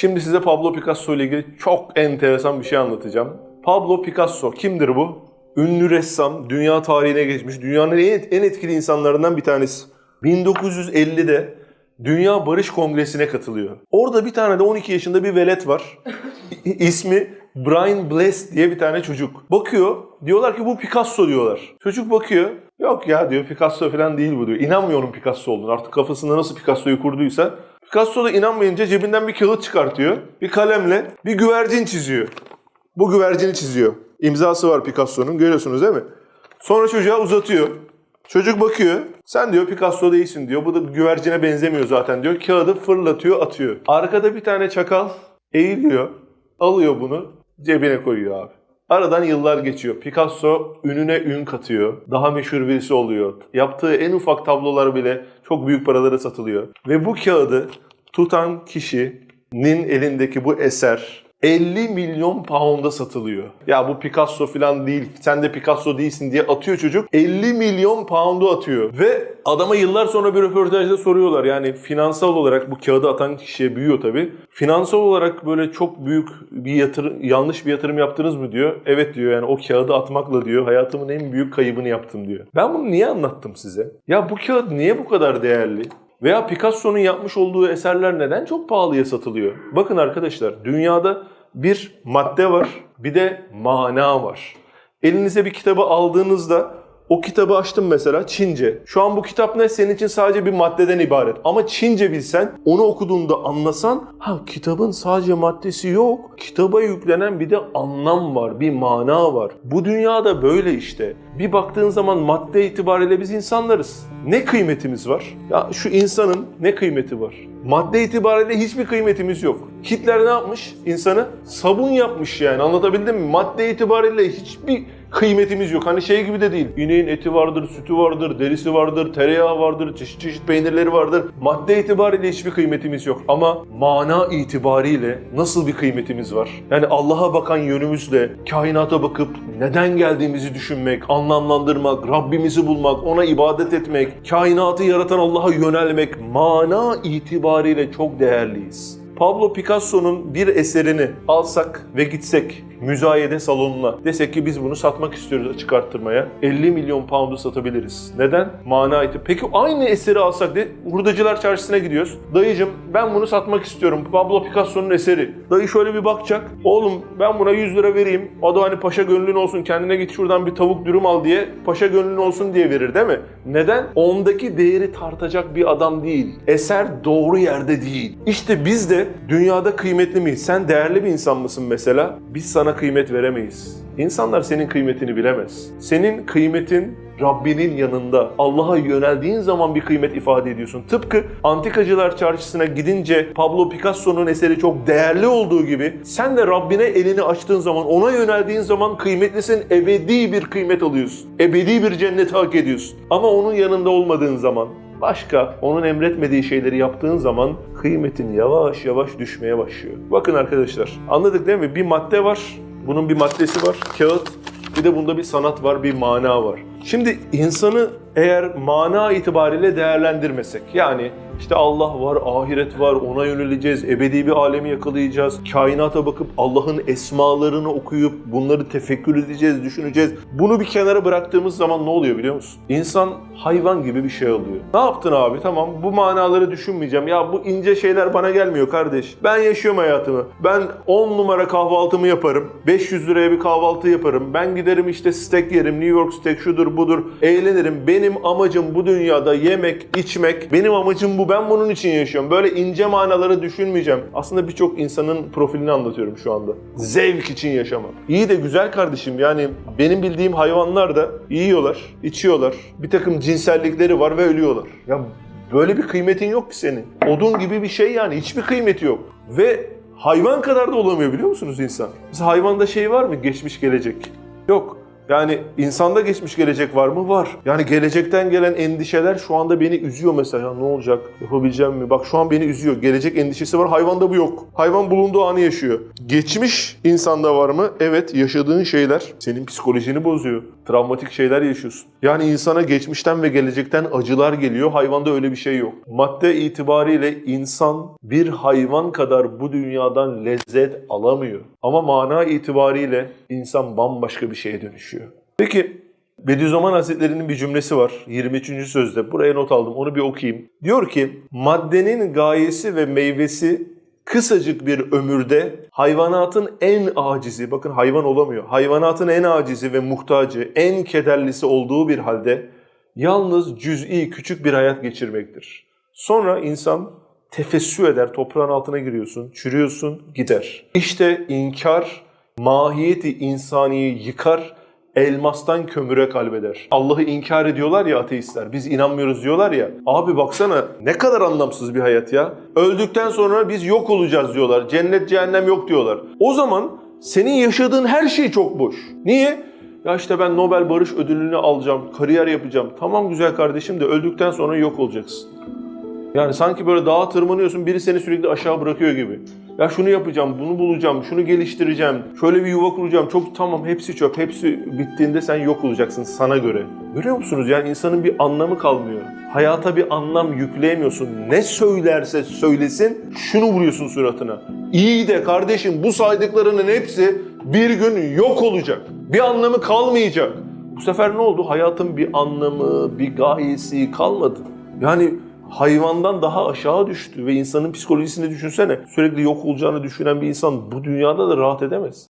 Şimdi size Pablo Picasso ile ilgili çok enteresan bir şey anlatacağım. Pablo Picasso kimdir bu? Ünlü ressam, dünya tarihine geçmiş, dünyanın en, etkili insanlarından bir tanesi. 1950'de Dünya Barış Kongresi'ne katılıyor. Orada bir tane de 12 yaşında bir velet var. İsmi Brian Bless diye bir tane çocuk. Bakıyor, diyorlar ki bu Picasso diyorlar. Çocuk bakıyor, yok ya diyor Picasso falan değil bu diyor. İnanmıyorum Picasso olduğunu. Artık kafasında nasıl Picasso'yu kurduysa. Picasso da inanmayınca cebinden bir kağıt çıkartıyor. Bir kalemle bir güvercin çiziyor. Bu güvercini çiziyor. İmzası var Picasso'nun görüyorsunuz değil mi? Sonra çocuğa uzatıyor. Çocuk bakıyor. Sen diyor Picasso değilsin diyor. Bu da güvercine benzemiyor zaten diyor. Kağıdı fırlatıyor atıyor. Arkada bir tane çakal eğiliyor. Alıyor bunu cebine koyuyor abi. Aradan yıllar geçiyor. Picasso ününe ün katıyor. Daha meşhur birisi oluyor. Yaptığı en ufak tablolar bile çok büyük paralara satılıyor. Ve bu kağıdı tutan kişinin elindeki bu eser 50 milyon pound'a satılıyor. Ya bu Picasso falan değil, sen de Picasso değilsin diye atıyor çocuk. 50 milyon pound'u atıyor. Ve adama yıllar sonra bir röportajda soruyorlar. Yani finansal olarak bu kağıdı atan kişiye büyüyor tabii. Finansal olarak böyle çok büyük bir yatırım, yanlış bir yatırım yaptınız mı diyor. Evet diyor yani o kağıdı atmakla diyor hayatımın en büyük kaybını yaptım diyor. Ben bunu niye anlattım size? Ya bu kağıt niye bu kadar değerli? Veya Picasso'nun yapmış olduğu eserler neden çok pahalıya satılıyor? Bakın arkadaşlar dünyada bir madde var bir de mana var. Elinize bir kitabı aldığınızda o kitabı açtım mesela Çince. Şu an bu kitap ne? Senin için sadece bir maddeden ibaret. Ama Çince bilsen, onu okuduğunda anlasan, ha kitabın sadece maddesi yok. Kitaba yüklenen bir de anlam var, bir mana var. Bu dünyada böyle işte. Bir baktığın zaman madde itibariyle biz insanlarız. Ne kıymetimiz var? Ya şu insanın ne kıymeti var? Madde itibariyle hiçbir kıymetimiz yok. Hitler ne yapmış? İnsanı sabun yapmış yani anlatabildim mi? Madde itibariyle hiçbir kıymetimiz yok. Hani şey gibi de değil. İneğin eti vardır, sütü vardır, derisi vardır, tereyağı vardır, çeşit çeşit peynirleri vardır. Madde itibariyle hiçbir kıymetimiz yok. Ama mana itibariyle nasıl bir kıymetimiz var? Yani Allah'a bakan yönümüzle kainata bakıp neden geldiğimizi düşünmek, anlamlandırmak, Rabbimizi bulmak, ona ibadet etmek, kainatı yaratan Allah'a yönelmek mana itibariyle çok değerliyiz. Pablo Picasso'nun bir eserini alsak ve gitsek müzayede salonuna desek ki biz bunu satmak istiyoruz açık arttırmaya 50 milyon pound'u satabiliriz. Neden? Mana iti. Peki aynı eseri alsak de hurdacılar çarşısına gidiyoruz. Dayıcım ben bunu satmak istiyorum. Pablo Picasso'nun eseri. Dayı şöyle bir bakacak. Oğlum ben buna 100 lira vereyim. O da hani paşa gönlün olsun kendine git şuradan bir tavuk dürüm al diye paşa gönlün olsun diye verir değil mi? Neden? Ondaki değeri tartacak bir adam değil. Eser doğru yerde değil. İşte biz de dünyada kıymetli miyiz? Sen değerli bir insan mısın mesela? Biz sana kıymet veremeyiz. İnsanlar senin kıymetini bilemez. Senin kıymetin Rabbinin yanında. Allah'a yöneldiğin zaman bir kıymet ifade ediyorsun. Tıpkı antikacılar çarşısına gidince Pablo Picasso'nun eseri çok değerli olduğu gibi sen de Rabbine elini açtığın zaman, ona yöneldiğin zaman kıymetlisin, ebedi bir kıymet alıyorsun. Ebedi bir cenneti hak ediyorsun. Ama onun yanında olmadığın zaman, başka onun emretmediği şeyleri yaptığın zaman kıymetin yavaş yavaş düşmeye başlıyor. Bakın arkadaşlar anladık değil mi? Bir madde var. Bunun bir maddesi var. Kağıt. Bir de bunda bir sanat var, bir mana var. Şimdi insanı eğer mana itibariyle değerlendirmesek yani işte Allah var, ahiret var, ona yöneleceğiz, ebedi bir alemi yakalayacağız. Kainata bakıp Allah'ın esmalarını okuyup bunları tefekkür edeceğiz, düşüneceğiz. Bunu bir kenara bıraktığımız zaman ne oluyor biliyor musun? İnsan hayvan gibi bir şey oluyor. Ne yaptın abi? Tamam bu manaları düşünmeyeceğim. Ya bu ince şeyler bana gelmiyor kardeş. Ben yaşıyorum hayatımı. Ben 10 numara kahvaltımı yaparım. 500 liraya bir kahvaltı yaparım. Ben giderim işte steak yerim. New York steak şudur budur. Eğlenirim. Benim amacım bu dünyada yemek, içmek. Benim amacım bu. Ben bunun için yaşıyorum. Böyle ince manaları düşünmeyeceğim. Aslında birçok insanın profilini anlatıyorum şu anda. Zevk için yaşamak. İyi de güzel kardeşim. Yani benim bildiğim hayvanlar da yiyorlar, içiyorlar. Bir takım cinsellikleri var ve ölüyorlar. Ya böyle bir kıymetin yok ki senin. Odun gibi bir şey yani. Hiçbir kıymeti yok. Ve hayvan kadar da olamıyor biliyor musunuz insan? Mesela hayvanda şey var mı? Geçmiş gelecek. Yok. Yani insanda geçmiş gelecek var mı? Var. Yani gelecekten gelen endişeler şu anda beni üzüyor mesela. Ne olacak? Yapabileceğim mi? Bak şu an beni üzüyor. Gelecek endişesi var. Hayvanda bu yok. Hayvan bulunduğu anı yaşıyor. Geçmiş insanda var mı? Evet. Yaşadığın şeyler senin psikolojini bozuyor. Travmatik şeyler yaşıyorsun. Yani insana geçmişten ve gelecekten acılar geliyor. Hayvanda öyle bir şey yok. Madde itibariyle insan bir hayvan kadar bu dünyadan lezzet alamıyor. Ama mana itibariyle insan bambaşka bir şeye dönüşüyor. Peki Bediüzzaman Hazretleri'nin bir cümlesi var 23. sözde. Buraya not aldım onu bir okuyayım. Diyor ki maddenin gayesi ve meyvesi kısacık bir ömürde hayvanatın en acizi, bakın hayvan olamıyor, hayvanatın en acizi ve muhtacı, en kederlisi olduğu bir halde yalnız cüz'i küçük bir hayat geçirmektir. Sonra insan tefessü eder, toprağın altına giriyorsun, çürüyorsun, gider. İşte inkar mahiyeti insaniyi yıkar, elmastan kömüre kalbeder. Allah'ı inkar ediyorlar ya ateistler. Biz inanmıyoruz diyorlar ya. Abi baksana ne kadar anlamsız bir hayat ya. Öldükten sonra biz yok olacağız diyorlar. Cennet cehennem yok diyorlar. O zaman senin yaşadığın her şey çok boş. Niye? Ya işte ben Nobel Barış Ödülünü alacağım, kariyer yapacağım. Tamam güzel kardeşim de öldükten sonra yok olacaksın. Yani sanki böyle dağa tırmanıyorsun biri seni sürekli aşağı bırakıyor gibi. Ya şunu yapacağım, bunu bulacağım, şunu geliştireceğim, şöyle bir yuva kuracağım. Çok tamam hepsi çöp, hepsi bittiğinde sen yok olacaksın sana göre. Görüyor musunuz? Yani insanın bir anlamı kalmıyor. Hayata bir anlam yükleyemiyorsun. Ne söylerse söylesin şunu vuruyorsun suratına. İyi de kardeşim bu saydıklarının hepsi bir gün yok olacak. Bir anlamı kalmayacak. Bu sefer ne oldu? Hayatın bir anlamı, bir gayesi kalmadı. Yani hayvandan daha aşağı düştü ve insanın psikolojisini düşünsene. Sürekli yok olacağını düşünen bir insan bu dünyada da rahat edemez.